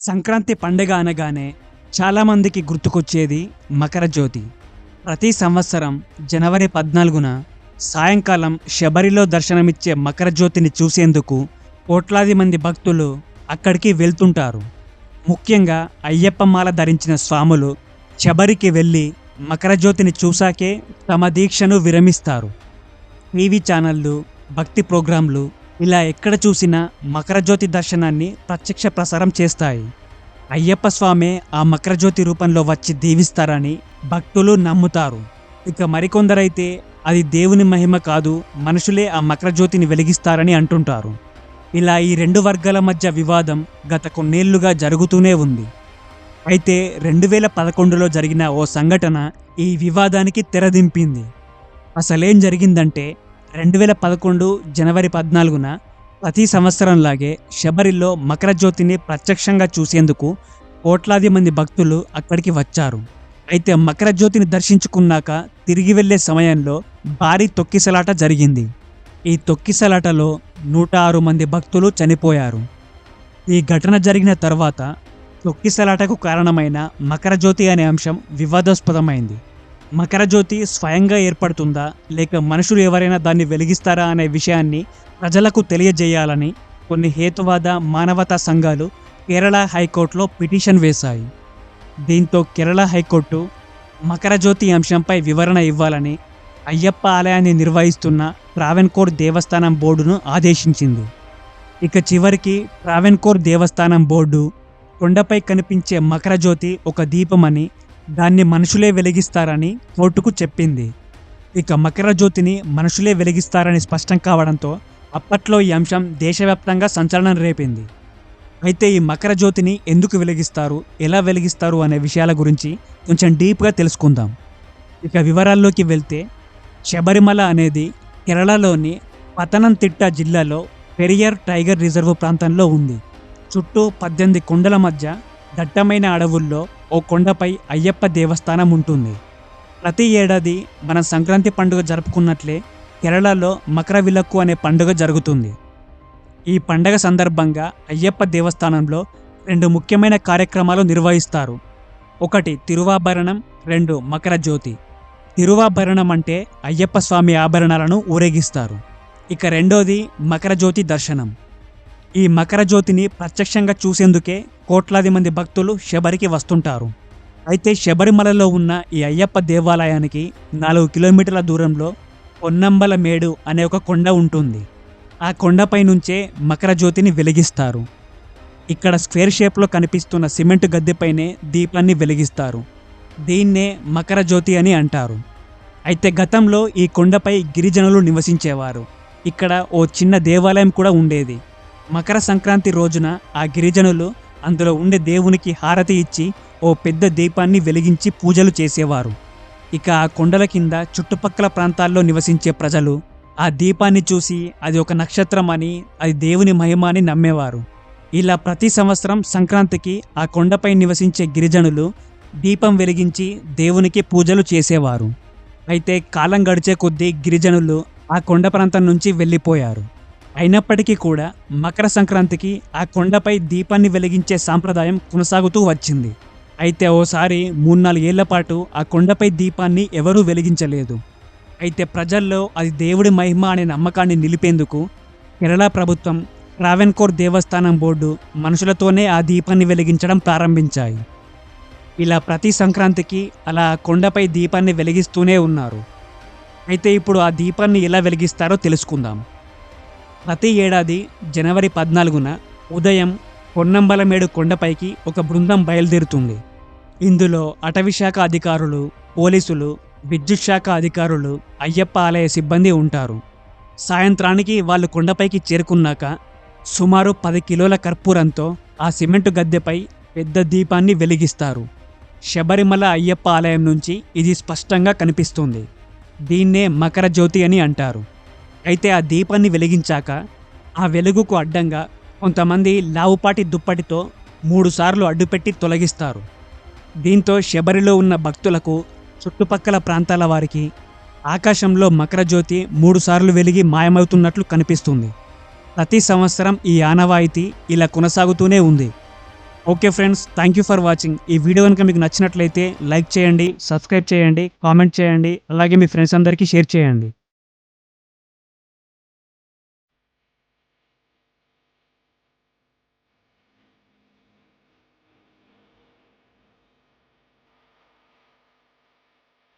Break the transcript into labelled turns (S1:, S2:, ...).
S1: సంక్రాంతి పండుగ అనగానే చాలామందికి గుర్తుకొచ్చేది మకర జ్యోతి. ప్రతి సంవత్సరం జనవరి పద్నాలుగున సాయంకాలం శబరిలో దర్శనమిచ్చే మకర జ్యోతిని చూసేందుకు కోట్లాది మంది భక్తులు అక్కడికి వెళ్తుంటారు. ముఖ్యంగా అయ్యప్ప మాల ధరించిన స్వాములు శబరికి వెళ్ళి మకర జ్యోతిని చూశాకే తమ దీక్షను విరమిస్తారు. టీవీ ఛానళ్ళు భక్తి ప్రోగ్రాంలు ఇలా ఎక్కడ చూసినా మకరజ్యోతి దర్శనాన్ని ప్రత్యక్ష ప్రసారం చేస్తాయి. అయ్యప్ప స్వామే ఆ మకరజ్యోతి రూపంలో వచ్చి దీవిస్తారని భక్తులు నమ్ముతారు. ఇక మరికొందరైతే అది దేవుని మహిమ కాదు మనుషులే ఆ మకరజ్యోతిని వెలిగిస్తారని అంటుంటారు. ఇలా ఈ రెండు వర్గాల మధ్య వివాదం గత కొన్నేళ్ళుగా జరుగుతూనే ఉంది. అయితే రెండు వేల పదకొండులో జరిగిన ఓ సంఘటన ఈ వివాదానికి తెరదింపింది. అసలేం జరిగిందంటే రెండు వేల పదకొండు జనవరి పద్నాలుగున ప్రతి సంవత్సరంలాగే శబరిలో మకర జ్యోతిని ప్రత్యక్షంగా చూసేందుకు కోట్లాది మంది భక్తులు అక్కడికి వచ్చారు. అయితే మకర జ్యోతిని దర్శించుకున్నాక తిరిగి వెళ్ళే సమయంలో భారీ తొక్కిసలాట జరిగింది. ఈ తొక్కిసలాటలో నూట ఆరు మంది భక్తులు చనిపోయారు. ఈ ఘటన జరిగిన తర్వాత తొక్కిసలాటకు కారణమైన మకర జ్యోతి అనే అంశం వివాదాస్పదమైంది. మకర జ్యోతి స్వయంగా ఏర్పడుతుందా? లేక మనుషులు ఎవరైనా దాన్ని వెలిగిస్తారా అనే విషయాన్ని ప్రజలకు తెలియజేయాలని కొన్ని హేతువాద మానవతా సంఘాలు కేరళ హైకోర్టులో పిటిషన్ వేశాయి. దీంతో కేరళ హైకోర్టు మకర జ్యోతి అంశంపై వివరణ ఇవ్వాలని అయ్యప్ప ఆలయాన్ని నిర్వహిస్తున్న ట్రావెన్కోర్ దేవస్థానం బోర్డును ఆదేశించింది. ఇక చివరికి ట్రావెన్కోర్ దేవస్థానం బోర్డు కొండపై కనిపించే మకర జ్యోతి ఒక దీపమని దాన్ని మనుషులే వెలిగిస్తారని కోర్టుకు చెప్పింది. ఇక మకర జ్యోతిని మనుషులే వెలిగిస్తారని స్పష్టం కావడంతో అప్పట్లో ఈ అంశం దేశవ్యాప్తంగా సంచలనం రేపింది. అయితే ఈ మకర జ్యోతిని ఎందుకు వెలిగిస్తారు ఎలా వెలిగిస్తారు అనే విషయాల గురించి కొంచెం డీప్గా తెలుసుకుందాం. ఇక వివరాల్లోకి వెళ్తే శబరిమల అనేది కేరళలోని పతనంతిట్ట జిల్లాలో పెరియర్ టైగర్ రిజర్వ్ ప్రాంతంలో ఉంది. చుట్టూ పద్దెనిమిది కొండల మధ్య దట్టమైన అడవుల్లో ఓ కొండపై అయ్యప్ప దేవస్థానం ఉంటుంది. ప్రతి ఏడాది మన సంక్రాంతి పండుగ జరుపుకున్నట్లే కేరళలో మకర విలక్కు అనే పండుగ జరుగుతుంది. ఈ పండగ సందర్భంగా అయ్యప్ప దేవస్థానంలో రెండు ముఖ్యమైన కార్యక్రమాలు నిర్వహిస్తారు. ఒకటి తిరువాభరణం రెండు మకర జ్యోతి. తిరువాభరణం అంటే అయ్యప్ప స్వామి ఆభరణాలను ఊరేగిస్తారు. ఇక రెండోది మకర జ్యోతి దర్శనం. ఈ మకర జ్యోతిని ప్రత్యక్షంగా చూసేందుకే కోట్లాది మంది భక్తులు శబరికి వస్తుంటారు. అయితే శబరిమలలో ఉన్న ఈ అయ్యప్ప దేవాలయానికి నాలుగు కిలోమీటర్ల దూరంలో పొన్నంబల మేడు అనే ఒక కొండ ఉంటుంది. ఆ కొండపై నుంచే మకర జ్యోతిని వెలిగిస్తారు. ఇక్కడ స్క్వేర్ షేప్లో కనిపిస్తున్న సిమెంట్ గద్దెపైనే దీపాన్ని వెలిగిస్తారు. దీన్నే మకర జ్యోతి అని అంటారు. అయితే గతంలో ఈ కొండపై గిరిజనులు నివసించేవారు. ఇక్కడ ఓ చిన్న దేవాలయం కూడా ఉండేది. మకర సంక్రాంతి రోజున ఆ గిరిజనులు అందులో ఉండే దేవునికి హారతి ఇచ్చి ఓ పెద్ద దీపాన్ని వెలిగించి పూజలు చేసేవారు. ఇక ఆ కొండల కింద చుట్టుపక్కల ప్రాంతాల్లో నివసించే ప్రజలు ఆ దీపాన్ని చూసి అది ఒక నక్షత్రం అని అది దేవుని మహిమ అని నమ్మేవారు. ఇలా ప్రతి సంవత్సరం సంక్రాంతికి ఆ కొండపై నివసించే గిరిజనులు దీపం వెలిగించి దేవునికి పూజలు చేసేవారు. అయితే కాలం గడిచే కొద్దీ గిరిజనులు ఆ కొండ ప్రాంతం నుంచి వెళ్ళిపోయారు. అయినప్పటికీ కూడా మకర సంక్రాంతికి ఆ కొండపై దీపాన్ని వెలిగించే సాంప్రదాయం కొనసాగుతూ వచ్చింది. అయితే ఓసారి మూడు నాలుగు ఏళ్ళ పాటు ఆ కొండపై దీపాన్ని ఎవరూ వెలిగించలేదు. అయితే ప్రజల్లో అది దేవుడి మహిమ అనే నమ్మకాన్ని నిలిపేందుకు కేరళ ప్రభుత్వం ట్రావెన్కోర్ దేవస్థానం బోర్డు మనుషులతోనే ఆ దీపాన్ని వెలిగించడం ప్రారంభించాయి. ఇలా ప్రతి సంక్రాంతికి అలా కొండపై దీపాన్ని వెలిగిస్తూనే ఉన్నారు. అయితే ఇప్పుడు ఆ దీపాన్ని ఎలా వెలిగిస్తారో తెలుసుకుందాం. ప్రతి ఏడాది జనవరి పద్నాలుగున ఉదయం పొన్నంబలమేడు కొండపైకి ఒక బృందం బయలుదేరుతుంది. ఇందులో అటవీ శాఖ అధికారులు పోలీసులు విద్యుత్ శాఖ అధికారులు అయ్యప్ప ఆలయ సిబ్బంది ఉంటారు. సాయంత్రానికి వాళ్ళు కొండపైకి చేరుకున్నాక సుమారు పది కిలోల కర్పూరంతో ఆ సిమెంటు గద్దెపై పెద్ద దీపాన్ని వెలిగిస్తారు. శబరిమల అయ్యప్ప ఆలయం నుంచి ఇది స్పష్టంగా కనిపిస్తుంది. దీన్నే మకర జ్యోతి అని అంటారు. అయితే ఆ దీపాన్ని వెలిగించాక ఆ వెలుగుకు అడ్డంగా కొంతమంది లావుపాటి దుప్పటితో మూడుసార్లు అడ్డుపెట్టి తొలగిస్తారు. దీంతో శబరిలో ఉన్న భక్తులకు చుట్టుపక్కల ప్రాంతాల వారికి ఆకాశంలో మకరజ్యోతి మూడుసార్లు వెలిగి మాయమవుతున్నట్లు కనిపిస్తుంది. ప్రతి సంవత్సరం ఈ ఆనవాయితీ ఇలా కొనసాగుతూనే ఉంది. Okay friends thank you for watching. ఈ వీడియో కనుక మీకు నచ్చినట్లయితే లైక్ చేయండి సబ్స్క్రైబ్ చేయండి కామెంట్ చేయండి అలాగే మీ ఫ్రెండ్స్ అందరికీ షేర్ చేయండి.